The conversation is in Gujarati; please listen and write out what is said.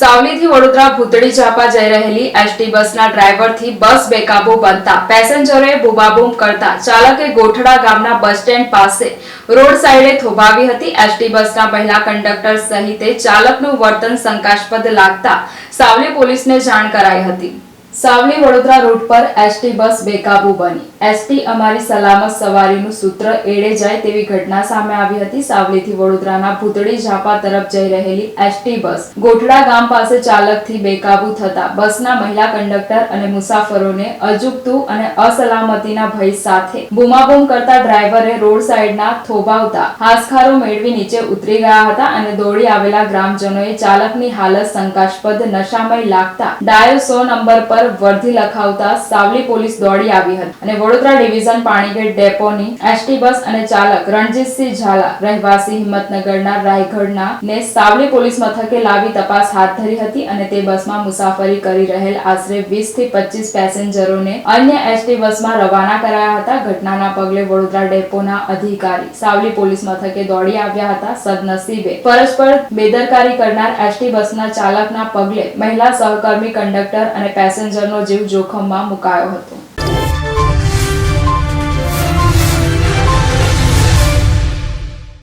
સાવલીથી વડોદરા ભૂતળી ચાપા જઈ રહેલી એસટી બસના ડ્રાઈવરથી બસ બેકાબુ બનતા પેસેન્જરોએ બુબાબૂમ કરતા ચાલકે ગોઠડા ગામના બસ સ્ટેન્ડ પાસે રોડ સાઈડે થોભાવી હતી. એસટી બસના મહિલા કંડક્ટર સહિતે ચાલકનું વર્તન શંકાસ્પદ લાગતા સાવલી પોલીસને જાણ કરાઈ હતી. સાવલી વડોદરા રૂટ પર એસટી બસ બેકાબુ બની. એસટી અમારી સલામત સવારીનું સૂત્ર એડે જાય તેવી ઘટના સામે આવી હતી. સાવલીથી વડોદરાના ભૂતળી ઝાપા તરફ જઈ રહેલી એસટી બસ ગોઠડા ગામ પાસે ચાલકથી બેકાબુ થતા બસના મહિલા કંડક્ટર અને મુસાફરોને અજુગતું અને અસલામતીના ભય સાથે બૂમાબૂમ કરતા ડ્રાઈવરે રોડ સાઈડના થોભાવતા હાસખારો મેળવી નીચે ઉતરી ગયા હતા અને દોડી આવેલા ગ્રામજનોએ ચાલકની હાલત શંકાસ્પદ, નશામય લાગતા ડાયો સો નંબર પર વર્ધી લખાવતા સાવલી પોલીસ દોડી આવી હતી અને વડોદરા ડિવિઝન પાણીગેટ ડેપોની એસટી બસ અને ચાલક રણજીતસિંહ ઝાલા રહેવાસી હિંમતનગરના રાયગઢના ને સાવલી પોલીસ મથકે લાવી તપાસ હાથ ધરી હતી અને તે બસમાં મુસાફરી કરી રહેલ આશરે 20 થી પચીસ પેસેન્જરોને અન્ય એસટી બસમાં રવાના કરાયા હતા. ઘટનાના પગલે વડોદરા ડેપોના અધિકારી સાવલી પોલીસ મથકે દોડી આવ્યા હતા સદનસીબે. પરસ્પર બેદરકારી કરનાર એસટી બસના ચાલકના પગલે મહિલા સહકર્મી કંડક્ટર અને પેસેન્જરનો જીવ જોખમમાં મુકાયો હતો.